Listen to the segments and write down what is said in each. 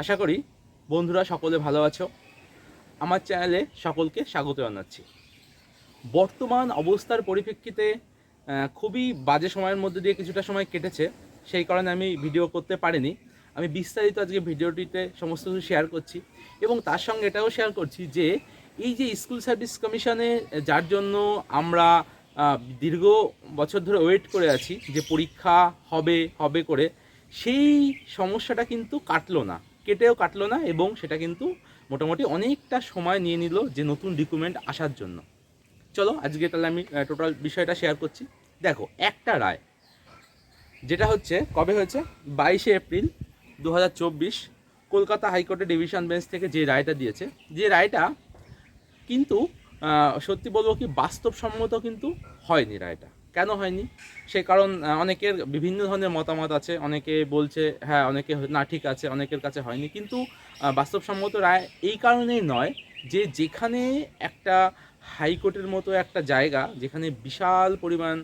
আশা করি বন্ধুরা সকলে ভালো আছো। আমার চ্যানেলে সকলকে স্বাগত জানাচ্ছি। বর্তমান অবস্থার পরিপ্রেক্ষিতে খুবই বাজে সময়ের মধ্যে দিয়ে কিছুটা সময় কেটেছে, সেই কারণে আমি ভিডিও করতে পারিনি। আমি বিস্তারিত আজকে ভিডিওটিতে সমস্ত কিছু শেয়ার করছি এবং তার সঙ্গে এটাও শেয়ার করছি যে, এই যে স্কুল সার্ভিস কমিশনে যার জন্য আমরা দীর্ঘ বছর ধরে ওয়েট করে আছি যে পরীক্ষা হবে হবে করে, সেই সমস্যাটা কিন্তু কাটলো না। কেটেও কাটলো না এবং সেটা কিন্তু মোটামুটি অনেকটা সময় নিয়ে নিল যে নতুন ডকুমেন্ট আসার জন্য। চলো আজকে তাহলে আমি টোটাল বিষয়টা শেয়ার করছি। দেখো, একটা রায়, যেটা হচ্ছে, কবে হয়েছে? বাইশে এপ্রিল দু হাজার চব্বিশ কলকাতা হাইকোর্টের ডিভিশন বেঞ্চ থেকে যে রায়টা দিয়েছে। যে রায়টা কিন্তু সত্যি বলব কি বাস্তবসম্মত কিন্তু হয়নি রায়টা। কেন হয়নি? সে কারণ অনেকের বিভিন্ন ধরনের মতামত আছে, অনেকে বলছে হ্যাঁ অনেকে না, ঠিক আছে, অনেকের কাছে হয়নি। কিন্তু বাস্তবসম্মত রায় এই কারণেই নয় যে যেখানে একটা হাইকোর্টের মতো একটা জায়গা, যেখানে বিশাল পরিমাণ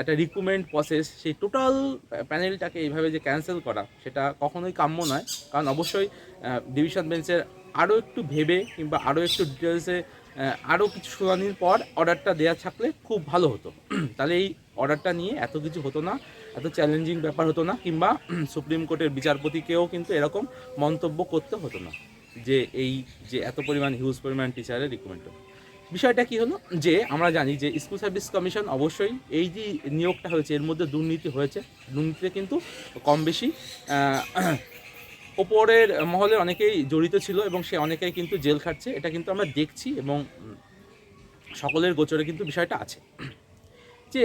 একটা রিক্রুটমেন্ট প্রসেস সেই টোটাল প্যানেলটাকে এইভাবে যে ক্যান্সেল করা, সেটা কখনোই কাম্য নয়। কারণ অবশ্যই ডিভিশন বেঞ্চের আরও একটু ভেবে কিংবা আরও একটু ডিটেলসে আরও কিছু শুনানির পর অর্ডারটা দেওয়া থাকলে খুব ভালো হতো। তাহলে এই অর্ডারটা নিয়ে এত কিছু হতো না, এত চ্যালেঞ্জিং ব্যাপার হতো না, কিংবা সুপ্রিম কোর্টের বিচারপতিকেও কিন্তু এরকম মন্তব্য করতে হতো না, যে এই, যে এত পরিমাণ হিউজ পরিমাণ টিচারের রিক্রুটমেন্ট বিষয়টা কি হলো, যে আমরা জানি যে স্কুল সার্ভিস কমিশন অবশ্যই এই যে নিয়োগটা হয়েছে, এর মধ্যে দুর্নীতি হয়েছে। দুর্নীতিতে কিন্তু কম বেশি ওপরের মহলে অনেকেই জড়িত ছিল এবং সে অনেকেই কিন্তু জেল খাটছে, এটা কিন্তু আমরা দেখছি এবং সকলের গোচরে কিন্তু বিষয়টা আছে। যে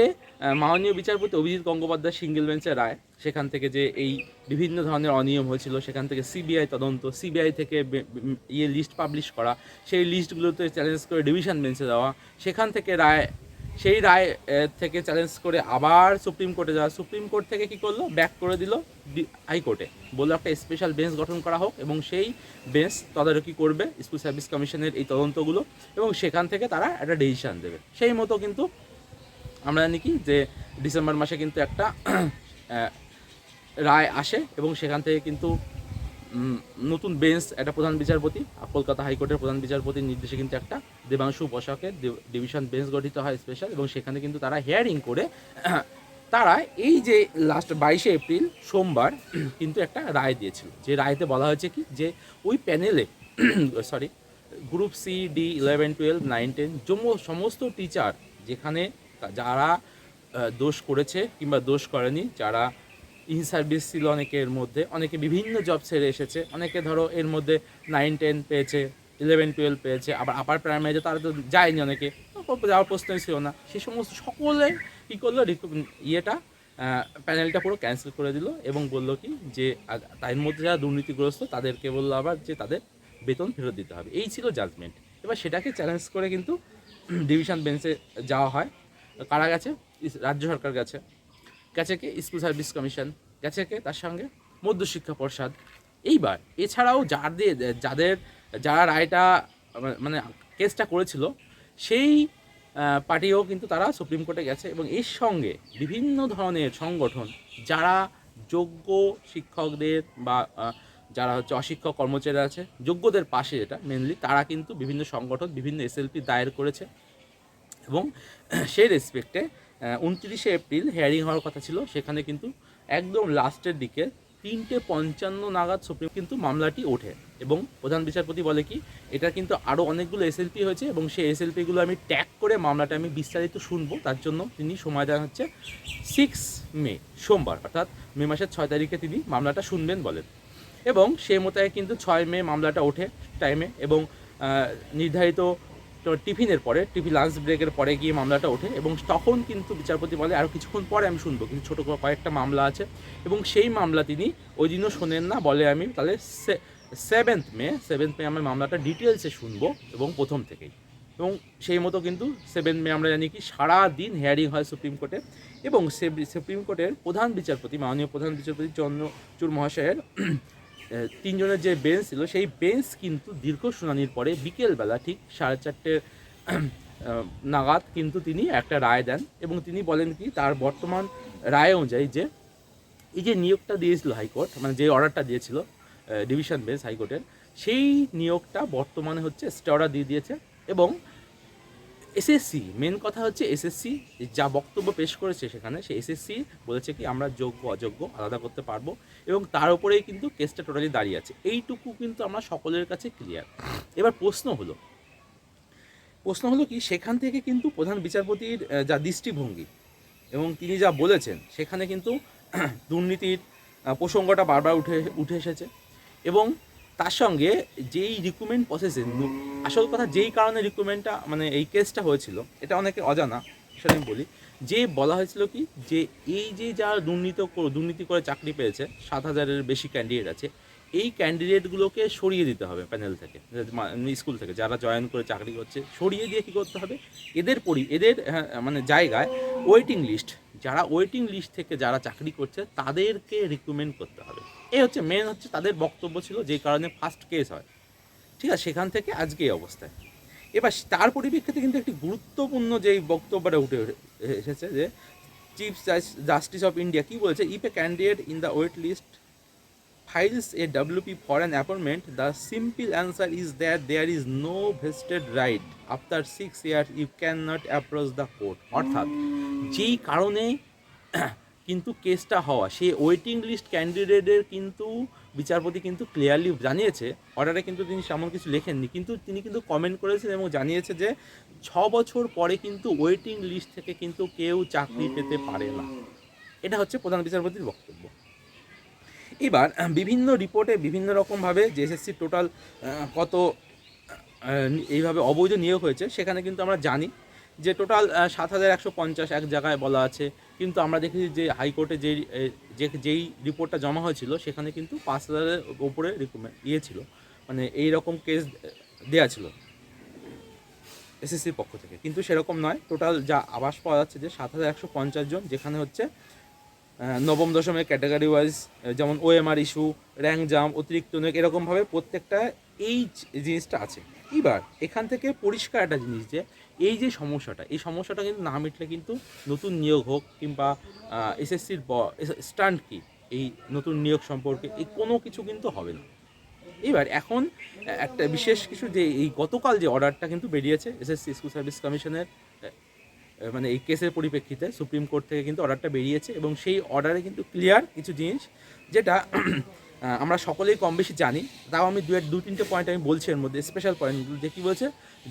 মাননীয় বিচারপতি অভিজিৎ গঙ্গোপাধ্যায় সিঙ্গেল বেঞ্চের রায়, সেখান থেকে যে এই বিভিন্ন ধরনের অনিয়ম হয়েছিল, সেখান থেকে সিবিআই তদন্ত, সিবিআই থেকে ইয়ে লিস্ট পাবলিশ করা, সেই লিস্টগুলোতে চ্যালেঞ্জ করে ডিভিশন বেঞ্চে দেওয়া সেখান থেকে রায় সেই রায় থেকে চ্যালেঞ্জ করে আবার সুপ্রিম কোর্টে যাওয়া। সুপ্রিম কোর্ট থেকে কি করল? ব্যাক করে দিল হাইকোর্টে বলল, একটা স্পেশাল বেঞ্চ গঠন করা হোক এবং সেই বেঞ্চ তদারকি করবে স্কুল সার্ভিস কমিশনের এই তদন্তগুলো এবং সেখান থেকে তারা একটা ডিসিশন দেবে। সেই মতো কিন্তু আমরা জানি কি যে ডিসেম্বর মাসে কিন্তু একটা রায় আসে এবং সেখান থেকে কিন্তু নতুন বেঞ্চ, একটা প্রধান বিচারপতি কলকাতা হাইকোর্টের প্রধান বিচারপতির নির্দেশে কিন্তু একটা দেবাংশু ডি- ডিভিশন বেঞ্চ গঠিত হয় স্পেশাল এবং সেখানে কিন্তু তারা হিয়ারিং করে, তারা এই যে লাস্ট বাইশে এপ্রিল, সোমবার, কিন্তু একটা রায় দিয়েছিল। যে রায়তে বলা হয়েছে কি? যে ওই প্যানেলে sorry group C D eleven twelve nine ten সমস্ত টিচার যেখানে যারা দোষ করেছে কিংবা দোষ করেনি, যারা ইন সার্ভিস ছিল অনেকের মধ্যে। অনেকে বিভিন্ন জব ছেড়ে এসেছে। অনেকে ধরো এর মধ্যে নাইন টেন পেয়েছে ইলেভেন টুয়েলভ পেয়েছে, আবার আপার প্রাইমারিতে তারা তো যায়নি অনেকে। যাওয়ার প্রশ্নই ছিল না। সে সমস্ত সকলে কী করল? ইয়েটা প্যানেলটা পুরো ক্যান্সেল করে দিল এবং বলল কি যে তার মধ্যে যারা দুর্নীতিগ্রস্ত, তাদেরকে বলল আবার যে তাদের বেতন ফেরত দিতে হবে। এই ছিল জাজমেন্ট এবার সেটাকে চ্যালেঞ্জ করে কিন্তু ডিভিশন বেঞ্চে যাওয়া হয়। কারা গেছে? রাজ্য সরকার গেছে। গেছে কে স্কুল সার্ভিস কমিশন গেছে কে তার সঙ্গে মধ্যশিক্ষা পর্ষদ। এইবার এছাড়াও যাদের যাদের, যারা রায়টা মানে কেসটা করেছিল, সেই পার্টিও কিন্তু তারা সুপ্রিম কোর্টে গেছে এবং এর সঙ্গে বিভিন্ন ধরনের সংগঠন, যারা যোগ্য শিক্ষকদের বা যারা হচ্ছে অশিক্ষক কর্মচারী আছে, যোগ্যদের পাশে যেটা মেনলি তারা কিন্তু বিভিন্ন সংগঠন, বিভিন্ন এসএলপি দায়ের করেছে এবং সেই রেসপেক্টে উনত্রিশে এপ্রিল হেয়ারিং হওয়ার কথা ছিল। সেখানে কিন্তু একদম লাস্টের দিকে তিনটে পঞ্চান্ন নাগাদ সুপ্রিম কিন্তু মামলাটি ওঠে এবং প্রধান বিচারপতি বলে কি, এটা কিন্তু আরও অনেকগুলো এসএলপি হয়েছে এবং সেই এসএলপিগুলো আমি ট্যাগ করে মামলাটা আমি বিস্তারিত শুনব। তার জন্য তিনি সময় দেওয়া হচ্ছে সিক্স মে, সোমবার, অর্থাৎ মে মাসের ছয় তারিখে তিনি মামলাটা শুনবেন বলেন। এবং সে মোতাবেক কিন্তু ছয় মে মামলাটা ওঠে টাইমে এবং নির্ধারিত তো টিফিনের পরে, টিফিন লাঞ্চ ব্রেকের পরে গিয়ে মামলাটা ওঠে এবং তখন কিন্তু বিচারপতি বলে আরও কিছুক্ষণ পরে আমি শুনব। কিন্তু ছোটো কয়েকটা মামলা আছে এবং সেই মামলা তিনি ওই দিনও শোনেন না, বলে আমি তাহলে সেভেন্থ মে সেভেন্থ মে আমি মামলাটা ডিটেলসে শুনব এবং প্রথম থেকেই। এবং সেই মতো কিন্তু সেভেন মে আমরা জানি কি সারা দিন হেয়ারিং হয় সুপ্রিম কোর্টে এবং সুপ্রিম কোর্টের প্রধান বিচারপতি, মাননীয় প্রধান বিচারপতি চন্দ্রচূড় মহাশয়ের তিনজনের যে বেঞ্চ ছিল, সেই বেঞ্চ কিন্তু দীর্ঘ শুনানির পরে বিকেলবেলা ঠিক সাড়ে চারটে নাগাদ কিন্তু তিনি একটা রায় দেন এবং তিনি বলেন কি, তার বর্তমান রায় অনুযায়ী যে এই যে নিয়োগটা দিয়েছিল হাইকোর্ট মানে যে অর্ডারটা দিয়েছিল ডিভিশন বেঞ্চ হাইকোর্টের, সেই নিয়োগটা বর্তমানে হচ্ছে স্টে অর্ডার দিয়ে দিয়েছে এবং এসএসসি মেন কথা হচ্ছে এসএসসি যা বক্তব্য পেশ করেছে সেখানে, সে এসএসসি বলেছে কি আমরা যোগ্য, অযোগ্য, আলাদা করতে পারব এবং তার উপরেই কিন্তু কেসটা টোটালি দাঁড়িয়ে আছে। এইটুকু কিন্তু আমরা সকলের কাছে ক্লিয়ার এবার প্রশ্ন হলো প্রশ্ন হলো কি সেখান থেকে কিন্তু প্রধান বিচারপতির যা দৃষ্টিভঙ্গি এবং তিনি যা বলেছেন, সেখানে কিন্তু দুর্নীতির প্রসঙ্গটা বারবার উঠে উঠে এসেছে এবং তার সঙ্গে যেই রিক্রুটমেন্ট প্রসেসে আসল কথা যেই কারণে রিক্রুটমেন্টটা মানে এই কেসটা হয়েছিল এটা অনেকে অজানা সেটা আমি বলি যে বলা হয়েছিল কি যে এই যে যারা দুর্নীতি দুর্নীতি করে চাকরি পেয়েছে সাত হাজারের বেশি ক্যান্ডিডেট আছে এই ক্যান্ডিডেটগুলোকে সরিয়ে দিতে হবে প্যানেল থেকে স্কুল থেকে যারা জয়েন করে চাকরি করছে সরিয়ে দিয়ে কী করতে হবে এদের পরি এদের হ্যাঁ, মানে জায়গায় ওয়েটিং লিস্ট যারা ওয়েটিং লিস্ট থেকে যারা চাকরি করছে তাদেরকে রিক্রুটমেন্ট করতে হবে। এই হচ্ছে মেন হচ্ছে তাদের বক্তব্য ছিল যেই কারণে ফার্স্ট কেস হয়। ঠিক আছে, সেখান থেকে আজকে এই অবস্থায়। এবার তার পরিপ্রেক্ষিতে কিন্তু একটি গুরুত্বপূর্ণ যেই বক্তব্যটা উঠে এসেছে যে চিফ জাস্টিস অফ ইন্ডিয়া কী বলেছে? If a candidate in the wait list files a a WP for an the simple answer is that there is no vested right after six six you can cannot approach the court অর্থাৎ, যেই কারণে কিন্তু কেসটা হওয়া, সেই waiting list ক্যান্ডিডেটের কিন্তু বিচারপতি কিন্তু ক্লিয়ারলি জানিয়েছে অর্ডারে কিন্তু তিনি তেমন কিছু লেখেননি, কিন্তু তিনি কিন্তু কমেন্ট করেছেন এবং জানিয়েছে যে ছ বছর পরে কিন্তু ওয়েটিং লিস্ট থেকে কিন্তু কেউ চাকরি পেতে পারে না। এটা হচ্ছে প্রধান বিচারপতির বক্তব্য। এবার বিভিন্ন রিপোর্টে বিভিন্ন রকমভাবে যে এসএসসি টোটাল কত এইভাবে অবৈধ নিয়োগ হয়েছে, সেখানে কিন্তু আমরা জানি যে টোটাল সাত হাজার একশো পঞ্চাশ এক জায়গায় বলা আছে। কিন্তু আমরা দেখেছি যে হাইকোর্টে যে যে, যেই রিপোর্টটা জমা হয়েছিল, সেখানে কিন্তু পাঁচ হাজারের ওপরে ইয়ে ছিল। মানে এই রকম কেস দেওয়া ছিল এসএসসির পক্ষ থেকে। কিন্তু সেরকম নয়, টোটাল যা আবাস পাওয়া যাচ্ছে যে সাত হাজার একশো পঞ্চাশ জন, যেখানে হচ্ছে নবম দশমের ক্যাটাগরি ওয়াইজ যেমন ওএমআর ইস্যু, র্যাঙ্ক জাম, অতিরিক্ত এরকমভাবে প্রত্যেকটা এই জিনিসটা আছে। এবার এখান থেকে পরিষ্কার একটা জিনিস যে, এই যে সমস্যাটা, এই সমস্যাটা কিন্তু না মিটলে কিন্তু নতুন নিয়োগ হোক কিংবা এসএসসির স্ট্যান্ড কি, এই নতুন নিয়োগ সম্পর্কে, এই কোনো কিছু কিন্তু হবে না। এবার এখন একটা বিশেষ কিছু যে, এই গতকাল যে অর্ডারটা কিন্তু বেরিয়েছে এসএসসি স্কুল সার্ভিস কমিশনের মানে এই কেসের পরিপ্রেক্ষিতে সুপ্রিম কোর্ট থেকে কিন্তু অর্ডারটা বেরিয়েছে এবং সেই অর্ডারে কিন্তু ক্লিয়ার কিছু জিনিস, যেটা আমরা সকলেই কম বেশি জানি, তাও আমি দু দু তিনটে পয়েন্ট আমি বলছি এর মধ্যে স্পেশাল পয়েন্টগুলো যে কী বলছে,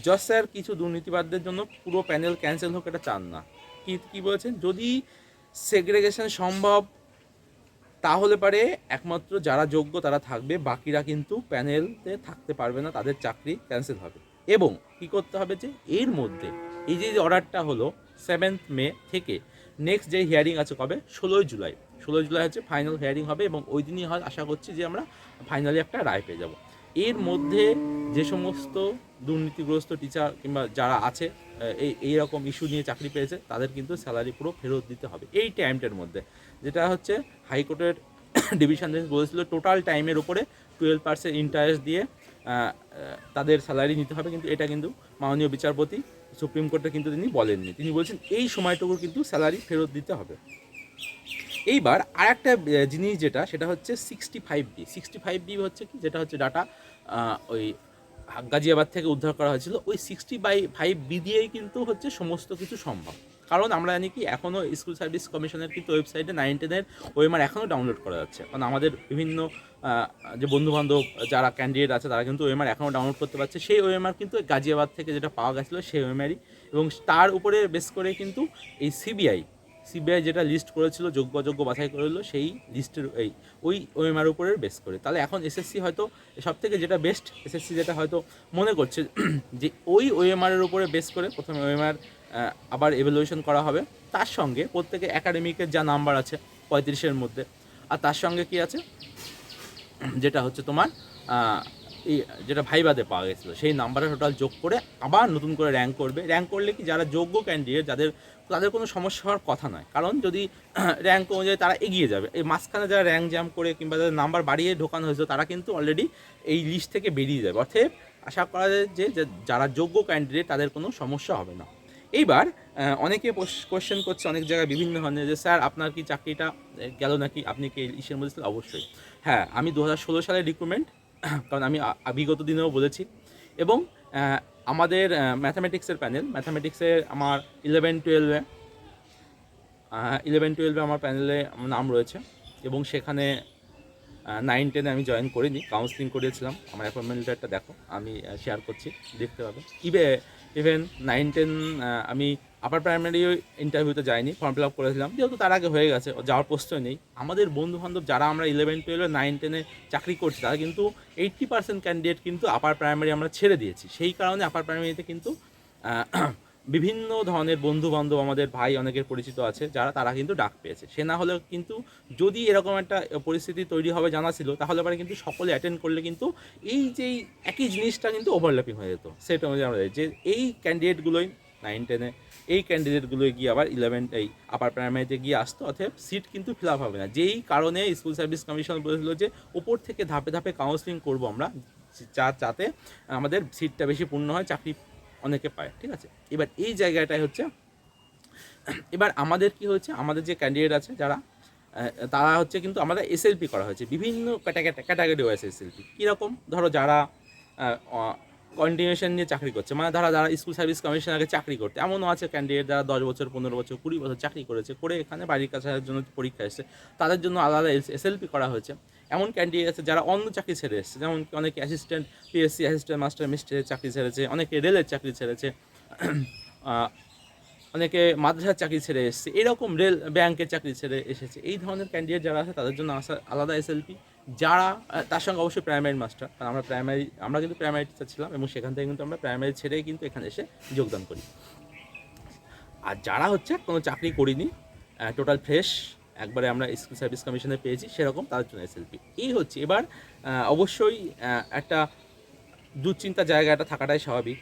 জজ স্যার, কিছু দুর্নীতিবাদদের জন্য পুরো প্যানেল ক্যান্সেল হোক, এটা চান না। কি, কী বলেছেন? যদি সেগ্রেগেশন সম্ভব, তাহলে পারে একমাত্র যারা যোগ্য তারা থাকবে, বাকিরা কিন্তু প্যানেলতে থাকতে পারবে না, তাদের চাকরি ক্যান্সেল হবে। এবং কি করতে হবে যে, এর মধ্যে, এই যে অর্ডারটা হলো সেভেন্থ মে থেকে নেক্সট যে হিয়ারিং আছে কবে? ষোলোই জুলাই। ষোলোই জুলাই হচ্ছে ফাইনাল হিয়ারিং হবে এবং ওই দিনই হয় আশা করছি যে আমরা ফাইনালি একটা রায় পেয়ে যাব। এর মধ্যে যে সমস্ত দুর্নীতিগ্রস্ত টিচার কিংবা যারা আছে এই এই রকম ইস্যু নিয়ে চাকরি পেয়েছে, তাদের কিন্তু স্যালারি পুরো ফেরত দিতে হবে এই টাইমটার মধ্যে। যেটা হচ্ছে হাইকোর্টের ডিভিশন বেঞ্চ বলেছিল টোটাল টাইমের উপরে টুয়েলভ পার্সেন্ট ইন্টারেস্ট দিয়ে তাদের স্যালারি নিতে হবে কিন্তু এটা কিন্তু মাননীয় বিচারপতি সুপ্রিম কোর্টে কিন্তু তিনি বলেননি। তিনি বলছেন এই সময়টুকু কিন্তু স্যালারি ফেরত দিতে হবে। এইবার আর একটা জিনিস যেটা, সেটা হচ্ছে sixty five B sixty five B হচ্ছে কি? যেটা হচ্ছে ডাটা ওই গাজিয়াবাদ থেকে উদ্ধার করা হয়েছিল। ওই সিক্সটি বাই ফাইভ বি দিয়েই কিন্তু হচ্ছে সমস্ত কিছু সম্ভব। কারণ আমরা জানি কি এখনও স্কুল সার্ভিস কমিশনের কিন্তু ওয়েবসাইটে নাইন টেনের ওএমআর এখনও ডাউনলোড করা যাচ্ছে। কারণ আমাদের বিভিন্ন যে বন্ধুবান্ধব, যারা ক্যান্ডিডেট আছে, তারা কিন্তু ওএমআর এখনও ডাউনলোড করতে পারছে। সেই ওএমআর কিন্তু গাজিয়াবাদ থেকে যেটা পাওয়া গেছিল, সেই ওএমআরই। এবং তার উপরে বেস করে কিন্তু এই সিবিআই সিবিআই যেটা লিস্ট করেছিল যোগ্য অযোগ্য বাছাই করেছিল সেই লিস্টের এই, ওই ওএমআর উপরে বেস করে। তাহলে এখন এসএসসি হয়তো সব থেকে যেটা বেস্ট এসএসসি যেটা হয়তো মনে করছে যে ওই ওএমআরের উপরে বেস করে প্রথমে ওএমআর আবার এভ্যালুয়েশন করা হবে। তার সঙ্গে প্রত্যেকে একাডেমিকের যা নাম্বার আছে পঁয়ত্রিশের মধ্যে। আর তার সঙ্গে কি আছে? যেটা হচ্ছে তোমার এই যেটা ভাইবাদে পাওয়া গেছিল, সেই নাম্বারে টোটাল যোগ করে আবার নতুন করে র্যাঙ্ক করবে। র্যাঙ্ক করলে কি? যারা যোগ্য ক্যান্ডিডেট যাদের তাদের কোনো সমস্যা হওয়ার কথা নয়। কারণ যদি র্যাঙ্ক অনুযায়ী তারা এগিয়ে যাবে, এই মাঝখানে যারা র্যাঙ্ক জ্যাম করে কিংবা যাদের নাম্বার বাড়িয়ে ঢোকানো হয়েছে, তারা কিন্তু অলরেডি এই লিস্ট থেকে বেরিয়ে যাবে। অর্থাৎ আশা করা যায় যে যারা যোগ্য ক্যান্ডিডেট তাদের কোনো সমস্যা হবে না। এইবার অনেকে কোশ্চেন করছে অনেক জায়গায় বিভিন্ন ধরনের যে, স্যার, আপনার কি চাকরিটা গেল নাকি? আপনি কি ইসের মধ্যে ছিলেন? অবশ্যই। হ্যাঁ আমি দু হাজার ষোলো সালের রিক্রুটমেন্ট কারণ আমি বিগত দিনেও বলেছি। এবং আমাদের ম্যাথামেটিক্সের প্যানেল ম্যাথামেটিক্সের আমার ইলেভেন টুয়েলভে ইলেভেন টুয়েলভে আমার প্যানেলে নাম রয়েছে এবং সেখানে নাইন টেনে আমি জয়েন করিনি কাউন্সিলিং করিয়েছিলাম। আমার অ্যাপয়েন্টমেন্ট লেটারটা দেখো, আমি শেয়ার করছি, দেখতে পাবে। ইভে ইভেন নাইন টেন আমি আপার প্রাইমারি ইন্টারভিউতে যাইনি ফর্ম ফিল আপ করেছিলাম, যেহেতু তার আগে হয়ে গেছে, যাওয়ার প্রশ্নই নেই। আমাদের বন্ধু বান্ধব যারা আমরা ইলেভেন টুয়েলভে নাইন টেনে চাকরি করছি, তারা কিন্তু এইট্টি পার্সেন্ট ক্যান্ডিডেট কিন্তু আপার প্রাইমারি আমরা ছেড়ে দিয়েছি। সেই কারণে আপার প্রাইমারিতে কিন্তু বিভিন্ন ধরনের বন্ধু বান্ধব আমাদের ভাই অনেকের পরিচিত আছে, যারা তারা কিন্তু ডাক পেয়েছে। সে না হলেও কিন্তু যদি এরকম একটা পরিস্থিতি তৈরি হবে জানা ছিল, তাহলে পরে কিন্তু সকলে অ্যাটেন্ড করলে কিন্তু এই যে একই জিনিসটা কিন্তু ওভারল্যাপিং হয়ে যেত। সেটা অনুযায়ী আমরা যে এই ক্যান্ডিডেটগুলোই নাইন টেনে এই ক্যান্ডিডেটগুলোই গিয়ে আবার ইলেভেন এই আপার প্রাইমারিতে গিয়ে আসতো অথবা সিট কিন্তু ফিল আপ হবে না। যেই কারণে স্কুল সার্ভিস কমিশন বলেছিল যে ওপর থেকে ধাপে ধাপে কাউন্সিলিং করব আমরা যাতে আমাদের সিটটা বেশি পূর্ণ হয়, চাকরি অনেকে পায়, ঠিক আছে? এবার এই জায়গাটায় হচ্ছে, এবার আমাদের কি হয়েছে? আমাদের যে ক্যান্ডিডেট আছে যারা তারা হচ্ছে কিন্তু আমাদের এসএলপি করা হয়েছে, বিভিন্ন ক্যাটাগরি ওয়াইজ এসএলপি কীরকম? ধরো যারা কন্টিনিউশন নিয়ে চাকরি করছে মানে যারা যারা স্কুল সার্ভিস কমিশন আগে চাকরি করতে, এমনও আছে ক্যান্ডিডেট যারা দশ বছর, পনেরো বছর, কুড়ি বছর চাকরি করেছে, করে এখানে বাড়ির কাছে জন্য পরীক্ষা এসেছে, তাদের জন্য আলাদা এসএলপি করা হয়েছে। এমন ক্যান্ডিডেট আছে যারা অন্য চাকরি ছেড়ে এসেছে। যেমন অনেকে অ্যাসিস্ট্যান্ট পিএসসি অ্যাসিস্ট্যান্ট মাস্টার মিস্ট্রির চাকরি ছেড়েছে, অনেকে রেলের চাকরি ছেড়েছে অনেকে মাদ্রাসার চাকরি ছেড়ে এসেছে, এরকম রেল ব্যাংকের চাকরি ছেড়ে এসেছে। এই ধরনের ক্যান্ডিডেট যারা আছে, তাদের জন্য আসা আলাদা এসএলপি যারা তার সঙ্গে অবশ্যই প্রাইমারি মাস্টার কারণ আমরা প্রাইমারি আমরা কিন্তু প্রাইমারি টিচার ছিলাম এবং সেখান থেকে কিন্তু আমরা প্রাইমারি ছেড়েই কিন্তু এখানে এসে যোগদান করি। আর যারা হচ্ছে কোনো চাকরি করিনি টোটাল ফ্রেশ একবারে আমরা স্কুল সার্ভিস কমিশনে পেয়েছি, সেরকম তাদের জন্য এসএলপি এই হচ্ছে, এবার অবশ্যই একটা দুশ্চিন্তার জায়গাটা থাকাটাই স্বাভাবিক।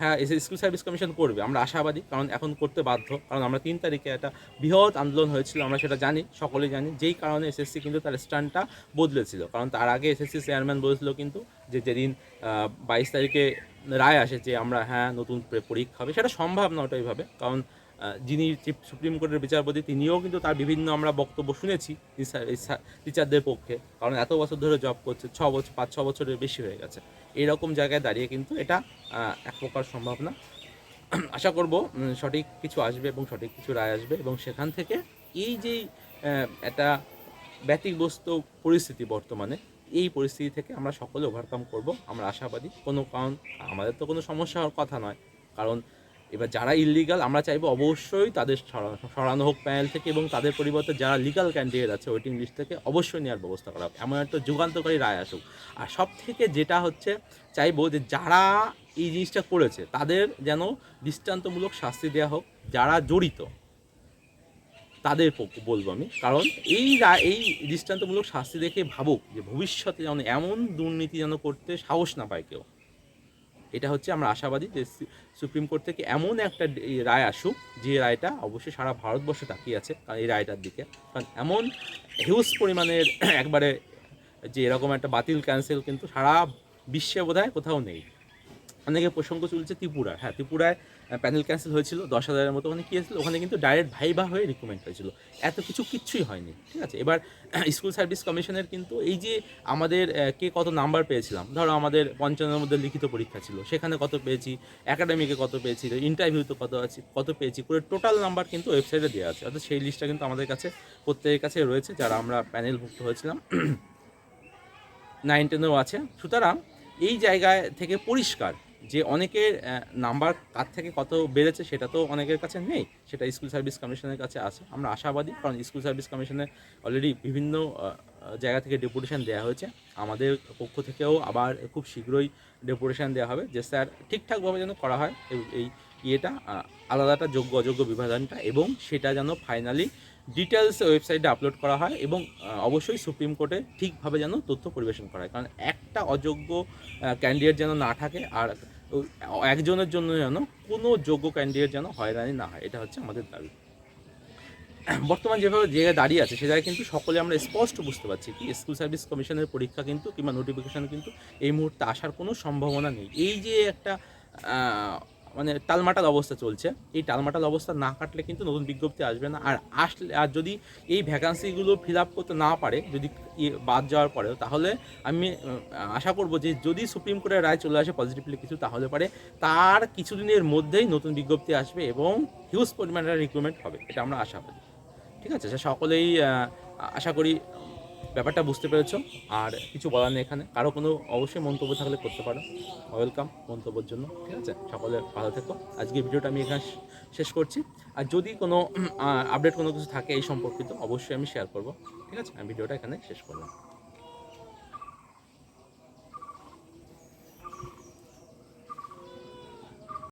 হ্যাঁ এসে স্কুল সার্ভিস কমিশন করবে, আমরা আশাবাদী, কারণ এখন করতে বাধ্য, কারণ আমরা তিন তারিখে একটা বৃহৎ আন্দোলন হয়েছিল, আমরা সেটা জানি, সকলেই জানি, যেই কারণে এসএসসি কিন্তু তার স্ট্যান্ডটা বদলেছিল, কারণ তার আগে এসএসসি চেয়ারম্যান বলেছিল কিন্তু যে যেদিন বাইশ তারিখে রায় আসে যে আমরা হ্যাঁ নতুন পরীক্ষা হবে, সেটা সম্ভব না ওটা এইভাবে, কারণ যিনি সুপ্রিম কোর্টের বিচারপতি, তিনিও কিন্তু তার বিভিন্ন আমরা বক্তব্য শুনেছি টিচারদের পক্ষে। কারণ এত বছর ধরে জব করছে, ছ বছর পাঁচ, ছ বছরের বেশি হয়ে গেছে। এইরকম জায়গায় দাঁড়িয়ে কিন্তু এটা এক প্রকার সম্ভব না। আশা করব সঠিক কিছু আসবে এবং সঠিক কিছু রায় আসবে এবং সেখান থেকে এই যে একটা ব্যতিগ্রস্ত পরিস্থিতি বর্তমানে, এই পরিস্থিতি থেকে আমরা সকলে ওভারকাম করব। আমরা আশাবাদী। কোনো কারণ আমাদের তো কোনো সমস্যা হওয়ার কথা নয়। কারণ এবার যারা ইলিগাল আমরা চাইব অবশ্যই তাদের সরানো হোক প্যানেল থেকে এবং তাদের পরিবর্তে যারা লিগাল ক্যান্ডিডেট আছে ওয়েটিং লিস্ট থেকে অবশ্যই নেওয়ার ব্যবস্থা করা হোক। এমন একটা যুগান্তকারী রায় আসুক। আর সব থেকে যেটা হচ্ছে, চাইব যে যারা এই জিনিসটা করেছে, তাদের যেন দৃষ্টান্তমূলক শাস্তি দেওয়া হোক। যারা জড়িত, তাদের বলব আমি। কারণ এই এই দৃষ্টান্তমূলক শাস্তি দেখে ভাবুক যে ভবিষ্যতে যেন এমন দুর্নীতি যেন করতে সাহস না পায় কেউ। এটা হচ্ছে আমরা আশাবাদী যে সুপ্রিম কোর্ট থেকে এমন একটা রায় আসুক, যে রায়টা অবশ্যই সারা ভারতবর্ষে তাকিয়ে আছে এই রায়টার দিকে। কারণ এমন হিউজ পরিমাণের একবারে যে এরকম একটা বাতিল ক্যান্সেল কিন্তু সারা বিশ্বে বোধহয় কোথাও নেই। অনেকে প্রসঙ্গ চলছে ত্রিপুরা হ্যাঁ ত্রিপুরায় প্যানেল ক্যান্সেল হয়েছিল, দশ হাজারের মতো ওখানে কী হয়েছিল? ওখানে কিন্তু ডাইরেক্ট ভাইবা হয়ে রিকমেন্ড হয়েছিল। এত কিছু কিচ্ছুই হয়নি, ঠিক আছে? এবার স্কুল সার্ভিস কমিশনের কিন্তু এই যে আমাদের কে কত নাম্বার পেয়েছিলাম, ধরো আমাদের পঞ্চান্নের মধ্যে লিখিত পরীক্ষা ছিল, সেখানে কত পেয়েছি একাডেমিকে কত পেয়েছি ইন্টারভিউতে কত আছে, কত পেয়েছি করে টোটাল নাম্বার কিন্তু ওয়েবসাইটে দেওয়া আছে। অর্থাৎ সেই লিস্টটা কিন্তু আমাদের কাছে, প্রত্যেকের কাছে রয়েছে, যারা আমরা প্যানেলভুক্ত হয়েছিলাম। নাইন টেনেও আছে। সুতরাং এই জায়গায় থেকে পরিষ্কার যে অনেকের নাম্বার কার থেকে কত বেড়েছে সেটা তো অনেকের কাছে নেই। সেটা স্কুল সার্ভিস কমিশনের কাছে আছে। আমরা আশাবাদী, কারণ স্কুল সার্ভিস কমিশনে অলরেডি বিভিন্ন জায়গা থেকে ডেপুটেশন দেওয়া হয়েছে। আমাদের পক্ষ থেকেও আবার খুব শীঘ্রই ডেপুটেশন দেওয়া হবে। যে স্যার ঠিকঠাকভাবে যেন করা হয়, এই- ইয়েটা আলাদাটা যোগ্য অযোগ্য বিভাজনটা এবং সেটা যেন ফাইনালি ডিটেলস ওয়েবসাইটে আপলোড করা হয় এবং অবশ্যই সুপ্রিম কোর্টে ঠিকভাবে যেন তথ্য পরিবেশন করা হয়। কারণ একটা অযোগ্য ক্যান্ডিডেট যেন না থাকে আর একজনের জন্য যেন কোনো যোগ্য ক্যান্ডিডেট যেন হয়রানি না হয়, এটা হচ্ছে আমাদের দাবি। বর্তমান যেভাবে জায়গায় দাঁড়িয়ে আছে, সে জায়গায় কিন্তু সকলে আমরা স্পষ্ট বুঝতে পারছি কি স্কুল সার্ভিস কমিশনের পরীক্ষা কিন্তু কিংবা নোটিফিকেশন কিন্তু এই মুহূর্তে আসার কোনো সম্ভাবনা নেই। এই যে একটা মানে টালমাটাল অবস্থা চলছে। এই টালমাটাল অবস্থা না কাটলে কিন্তু নতুন বিজ্ঞপ্তি আসবে না। আর আসলে, আর যদি এই ভ্যাকান্সিগুলো ফিল আপ করতে না পারে, যদি বাদ যাওয়ার পরেও, তাহলে আমি আশা করব যে যদি সুপ্রিম কোর্টের রায় চলে আসে পজিটিভলি কিছু, তাহলে পারে তার কিছুদিনের মধ্যেই নতুন বিজ্ঞপ্তি আসবে এবং হিউজ পরিমাণের রিক্রুটমেন্ট হবে। এটা আমরা আশা করি। ঠিক আছে? সকলেই আশা করি ব্যাপারটা বুঝতে পেরেছ। আর কিছু বলার নেই এখানে। কারও কোনো অবশ্যই মন্তব্য থাকলে করতে পারো। ওয়েলকাম মন্তব্যের জন্য। ঠিক আছে? সকলে ভালো থেকো। আজকে ভিডিওটা আমি এখানে শেষ করছি। আর যদি কোনো আপডেট কোনো কিছু থাকে এই সম্পর্কিত, অবশ্যই আমি শেয়ার করব। ঠিক আছে? আমি ভিডিওটা এখানে শেষ করলাম।